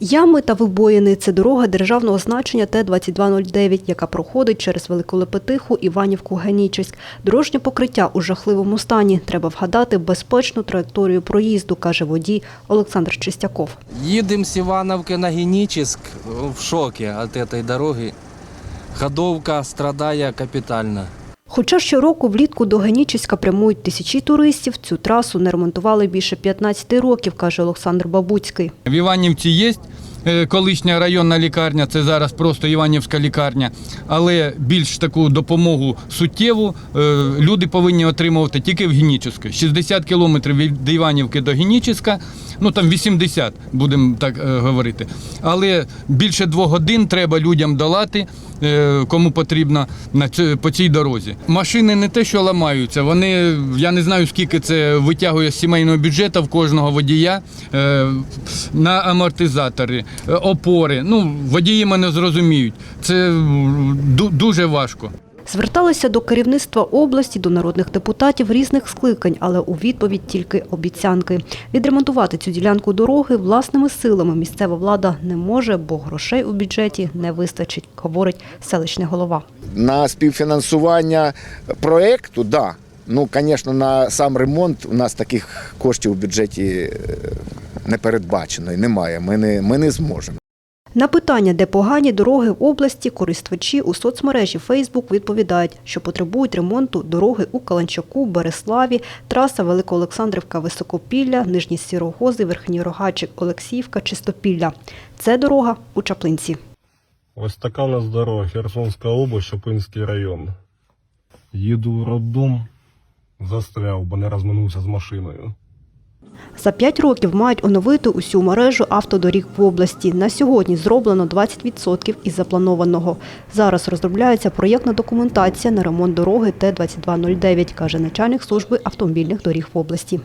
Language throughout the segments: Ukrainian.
Ями та вибоїни – це дорога державного значення Т-2209, яка проходить через Велику Лепетиху, Іванівку, Генічеськ. Дорожнє покриття у жахливому стані. Треба вгадати безпечну траєкторію проїзду, каже водій Олександр Чистяков. Едем с Ивановки на Геническ в шоке от этой дороги. Ходовка страдая капитально. Хоча щороку влітку до Генічеська прямують тисячі туристів, цю трасу не ремонтували більше 15 років, каже Олександр Бабуцький. В Іванівці є колишня районна лікарня, це зараз просто Іванівська лікарня, але більш таку допомогу суттєву е, люди повинні отримувати тільки в Генічеську. 60 кілометрів від Іванівки до Генічеська, ну там 80, будемо так е, говорити. Але більше двох годин треба людям долати, е, кому потрібно на по цій дорозі. Машини не те, що ламаються, вони я не знаю, скільки це витягує з сімейного бюджету в кожного водія е, на амортизатори, е, опори. Ну, водії мене зрозуміють. Це дуже важко. Зверталися до керівництва області, до народних депутатів різних скликань, але у відповідь тільки обіцянки. Відремонтувати цю ділянку дороги власними силами місцева влада не може, бо грошей у бюджеті не вистачить, говорить селищний голова. На співфінансування проєкту, так. Да. Ну, звісно, на сам ремонт у нас таких коштів у бюджеті е, не передбачено і немає. Ми не, ми не зможемо. На питання, де погані дороги в області, користувачі у соцмережі Фейсбук відповідають, що потребують ремонту дороги у Каланчаку, Береславі, траса Великоолександрівка, Високопілля, Нижні Сірогози, Верхній Рогачик, Олексіївка, Чистопілля. Це дорога у Чаплинці. Ось така у нас дорога, Херсонська область, Шопинський район. Їду в роддом, застряв, бо не розминувся з машиною. За п'ять років мають оновити усю мережу автодоріг в області. На сьогодні зроблено 20% із запланованого. Зараз розробляється проєктна документація на ремонт дороги Т-2209, каже начальник служби автомобільних доріг в області.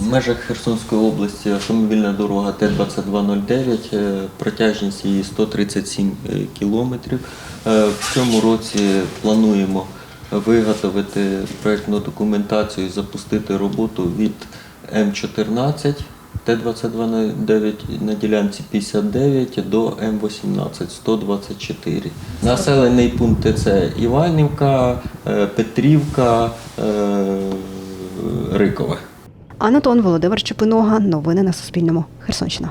В межах Херсонської області автомобільна дорога Т-2209, е, протяжність її 137 е, кілометрів. Е, В цьому році плануємо виготовити проєктну документацію і запустити роботу від М14 Т-2209 на ділянці 59 до М18 124. Населений пункт це Іванівка, е, Петрівка, е, Рикове. Анатон Володимир Чепинога. Новини на Суспільному. Херсонщина.